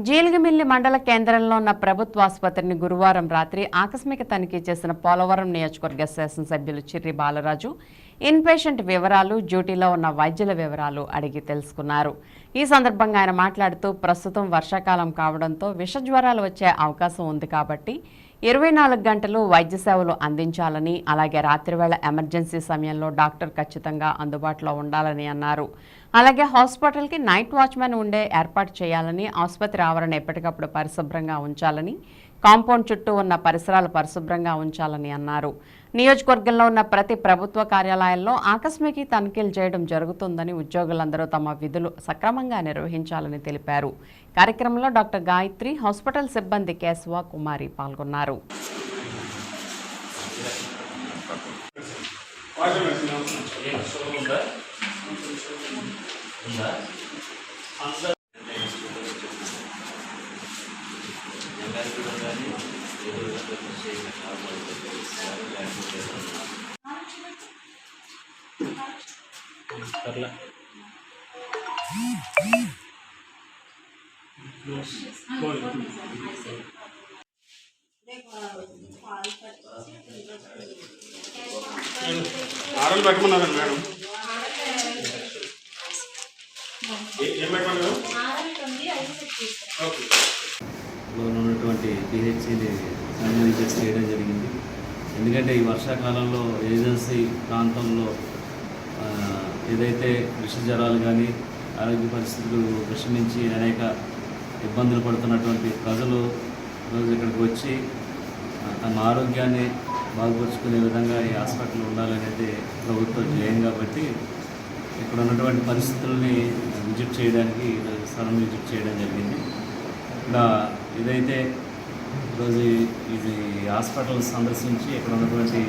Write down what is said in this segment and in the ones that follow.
జీలిగిమిల్లి మండల కేంద్రంలో ఉన్న ప్రభుత్వ ఆసుపత్రిని గురువారం రాత్రి ఆకస్మిక తనిఖీ చేసిన పోలవరం నియోజకవర్గ శాసనసభ్యులు చిర్రి బాలరాజు ఇన్పేషెంట్ వివరాలు డ్యూటీలో ఉన్న వైద్యుల వివరాలు అడిగి తెలుసుకున్నారు. ఈ సందర్భంగా ఆయన మాట్లాడుతూ ప్రస్తుతం వర్షాకాలం కావడంతో విష జ్వరాలు వచ్చే అవకాశం ఉంది కాబట్టి ఇరవై నాలుగు గంటలు వైద్య సేవలు అందించాలని అలాగే రాత్రివేళ ఎమర్జెన్సీ సమయంలో డాక్టర్ ఖచ్చితంగా అందుబాటులో ఉండాలని అన్నారు. అలాగే హాస్పిటల్కి నైట్ వాచ్మెన్ ఉండే ఏర్పాటు చేయాలని ఆసుపత్రి ఆవరణ ఎప్పటికప్పుడు పరిశుభ్రంగా ఉంచాలని కాంపౌండ్ చుట్టూ ఉన్న పరిసరాలు పరిశుభ్రంగా ఉంచాలని అన్నారు. నియోజకవర్గంలో ఉన్న ప్రతి ప్రభుత్వ కార్యాలయాల్లో ఆకస్మిక తనిఖీలు చేయడం జరుగుతుందని ఉద్యోగులందరూ తమ విధులు సక్రమంగా నిర్వహించాలని తెలిపారు. కార్యక్రమంలో డాక్టర్ గాయత్రి హాస్పిటల్ సిబ్బంది కేశవ కుమారి పాల్గొన్నారు. ఆరలు పెట్టమన్నారండి మేడం. ఏ- పెట్టమన్నారు? ఓకే. ఉన్నటువంటి పిహెచ్సిని సైన్ చేయడం జరిగింది. ఎందుకంటే ఈ వర్షాకాలంలో ఏజెన్సీ ప్రాంతంలో ఏదైతే విష జ్వరాలు కానీ ఆరోగ్య పరిస్థితులు విషమించి అనేక ఇబ్బందులు పడుతున్నటువంటి ప్రజలు రోజు ఇక్కడికి వచ్చి తమ ఆరోగ్యాన్ని బాగుపరుచుకునే విధంగా ఈ హాస్పిటల్ ఉండాలనేది ప్రభుత్వ ధ్యేయం కాబట్టి ఇక్కడ ఉన్నటువంటి పరిస్థితుల్ని విజిట్ చేయడానికి స్థలం విజిట్ చేయడం జరిగింది. ఇక్కడ ఇదైతే ఈరోజు ఇది హాస్పిటల్ సందర్శించి ఇక్కడ ఉన్నటువంటి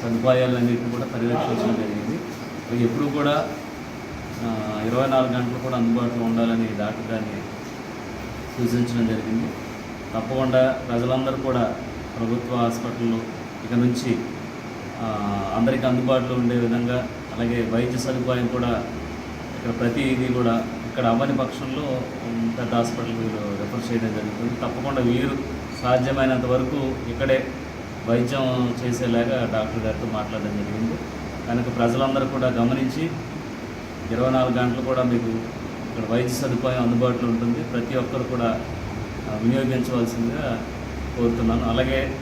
సదుపాయాలన్నింటినీ కూడా పర్యవేక్షించడం జరిగింది. ఎప్పుడు కూడా ఇరవై నాలుగు గంటలు కూడా అందుబాటులో ఉండాలని డాక్టర్ గారిని సూచించడం జరిగింది. తప్పకుండా ప్రజలందరూ కూడా ప్రభుత్వ హాస్పిటల్లో ఇక నుంచి అందరికీ అందుబాటులో ఉండే విధంగా అలాగే వైద్య సదుపాయం కూడా ఇక్కడ ప్రతి ఇది కూడా ఇక్కడ అవ్వని పక్షంలో పెద్ద హాస్పిటల్కి వీళ్ళు రెఫర్ చేయడం జరుగుతుంది. తప్పకుండా వీరు సాధ్యమైనంత వరకు ఇక్కడే వైద్యం చేసేలాగా డాక్టర్ గారితో మాట్లాడడం జరిగింది. కనుక ప్రజలందరూ కూడా గమనించి ఇరవై నాలుగు గంటలు కూడా మీకు ఇక్కడ వైద్య సదుపాయం అందుబాటులో ఉంటుంది. ప్రతి ఒక్కరు కూడా వినియోగించవలసిందిగా కోరుతున్నాను. అలాగే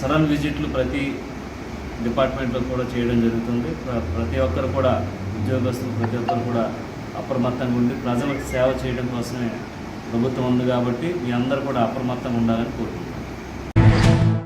సడన్ విజిట్లు ప్రతి డిపార్ట్మెంట్లో కూడా చేయడం జరుగుతుంది. ప్ర- ప్రతి ఒక్కరు కూడా ఉద్యోగస్తులు ప్రతి ఒక్కరు కూడా అప్రమత్తంగా ఉండి ప్రజలకు సేవ చేయడం కోసమే ప్రభుత్వం ఉంది కాబట్టి మీ అందరూ కూడా అప్రమత్తంగా ఉండాలని కోరుకుంటున్నాను